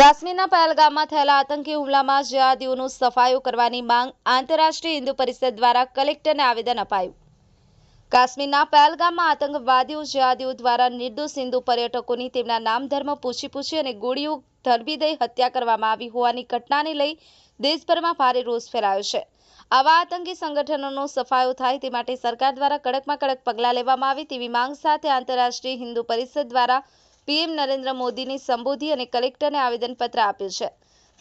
કાશ્મીરના પહેલગામમાં થયેલા આતંકી હુમલામાં જિહાદીઓનું સફાયો કરવાની માંગ આંતરરાષ્ટ્રીય હિન્દુ પરિષદ દ્વારા કલેક્ટરને આવેદન અપાયું. કાશ્મીરના પહેલગામમાં આતંકવાદીઓ જિહાદીઓ દ્વારા નિર્દોષ હિન્દુ પર્યટકોની તેમના નામ, ધર્મ પૂછી પૂછી અને ગોળીઓ ધરબી દઈ હત્યા કરવામાં આવી હોવાની ઘટનાને લઈ દેશભરમાં ભારે રોષ ફેલાયો છે. આવા આતંકી સંગઠનોનો સફાયો થાય તે માટે સરકાર દ્વારા કડકમાં કડક પગલાં લેવામાં આવે તેવી માંગ સાથે આંતરરાષ્ટ્રીય હિન્દુ પરિષદ દ્વારા પીએમ નરેન્દ્ર મોદીને સંબોધી અને કલેક્ટરને આવેદનપત્ર આપ્યું છે.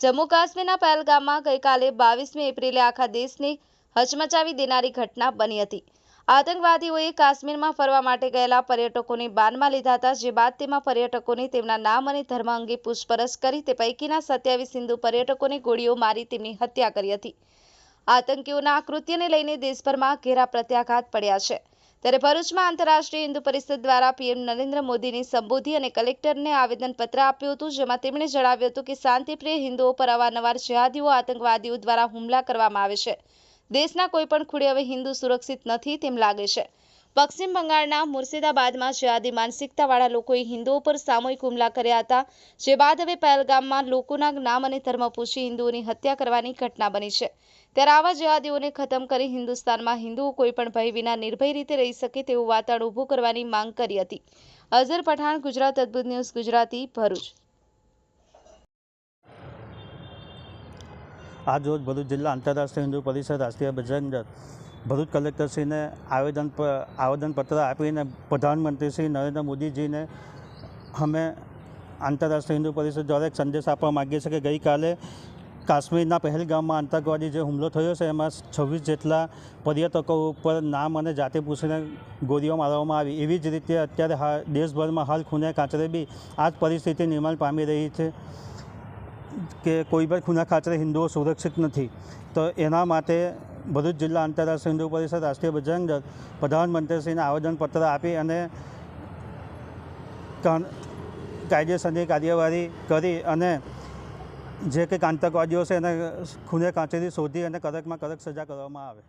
જમ્મુ કાશ્મીરના પહેલગામમાં ગઈકાલે બાવીસમી એપ્રિલે આખા દેશને હચમચાવી દેનારી ઘટના બની હતી. આતંકવાદીઓએ કાશ્મીરમાં ફરવા માટે ગયેલા પર્યટકોને બાનમાં લીધા હતા, જે બાદ તેમાં પર્યટકોને તેમના નામ અને ધર્મ અંગે પૂછપરછ કરી તે પૈકીના સત્યાવીસ હિન્દુ પર્યટકોને ગોળીઓ મારી તેમની હત્યા કરી હતી. આતંકીઓના આ કૃત્યને લઈને દેશભરમાં ઘેરા પ્રત્યાઘાત પડ્યા છે. ત્યારે ભરૂચમાં આંતરરાષ્ટ્રીય હિન્દુ પરિષદ દ્વારા પીએમ નરેન્દ્ર મોદીને સંબોધી અને કલેક્ટરને આવેદનપત્ર આપ્યું હતું, જેમાં તેમણે જણાવ્યું હતું કે શાંતિપ્રિય હિન્દુઓ પર અવારનવાર જેહાદીઓ, આતંકવાદીઓ દ્વારા હુમલા કરવામાં આવે છે. દેશના કોઈપણ ખૂણે હવે હિન્દુ સુરક્ષિત નથી તેમ લાગે છે. પશ્ચિમ બંગાળના મુર્શિદાબાદમાં જિહાદી માનસિકતાવાળા લોકોએ હિન્દુઓ પર સામૂહિક હુમલા કર્યા હતા, જે બાદ હવે પહેલગામમાં લોકોના નામ અને ધર્મ પૂછી હિન્દુઓની હત્યા કરવાની ઘટના બની છે. ત્યારે આવા જિહાદીઓને ખતમ કરી હિન્દુસ્તાનમાં હિન્દુઓ કોઈપણ ભય વિના નિર્ભય રીતે રહી શકે તેવું વાતાવરણ ઊભું કરવાની માંગ કરી હતી. અઝર પઠાણ, ગુજરાત અદ્ભુત ન્યૂઝ, ગુજરાતી ભરૂચ. આજ રોજ ભરૂચ જિલ્લા આંતરરાષ્ટ્રીય હિન્દુ પરિષદ રાષ્ટ્રીય બજરંગ ભરૂચ કલેક્ટરશ્રીને આવેદન આવેદનપત્ર આપીને પ્રધાનમંત્રી શ્રી નરેન્દ્ર મોદીજીને અમે આંતરરાષ્ટ્રીય હિન્દુ પરિષદ દ્વારા એક સંદેશ આપવા માગીએ છીએ કે ગઈકાલે કાશ્મીરના પહેલગામમાં આતંકવાદી જે હુમલો થયો છે, એમાં છવ્વીસ જેટલા પર્યટકો ઉપર નામ અને જાતિ પૂછીને ગોળીઓ મારવામાં આવી. એવી જ રીતે અત્યારે દેશભરમાં હાલ ખૂને કાંચરે બી આ જ પરિસ્થિતિ નિર્માણ પામી રહી છે. કે કોઈ પણ ખૂના ખાચરે હિન્દુઓ સુરક્ષિત નથી, તો એના માટે ભરૂચ જિલ્લા આંતરરાષ્ટ્રીય હિન્દુ પરિષદ, રાષ્ટ્રીય બજરંગ દળ પ્રધાનમંત્રીશ્રીને આવેદનપત્ર આપી અને કાયદેસરની કાર્યવાહી કરી અને જે કંઈક આતંકવાદીઓ છે એને ખૂને કાંચેથી શોધી અને કડકમાં કડક સજા કરવામાં આવે.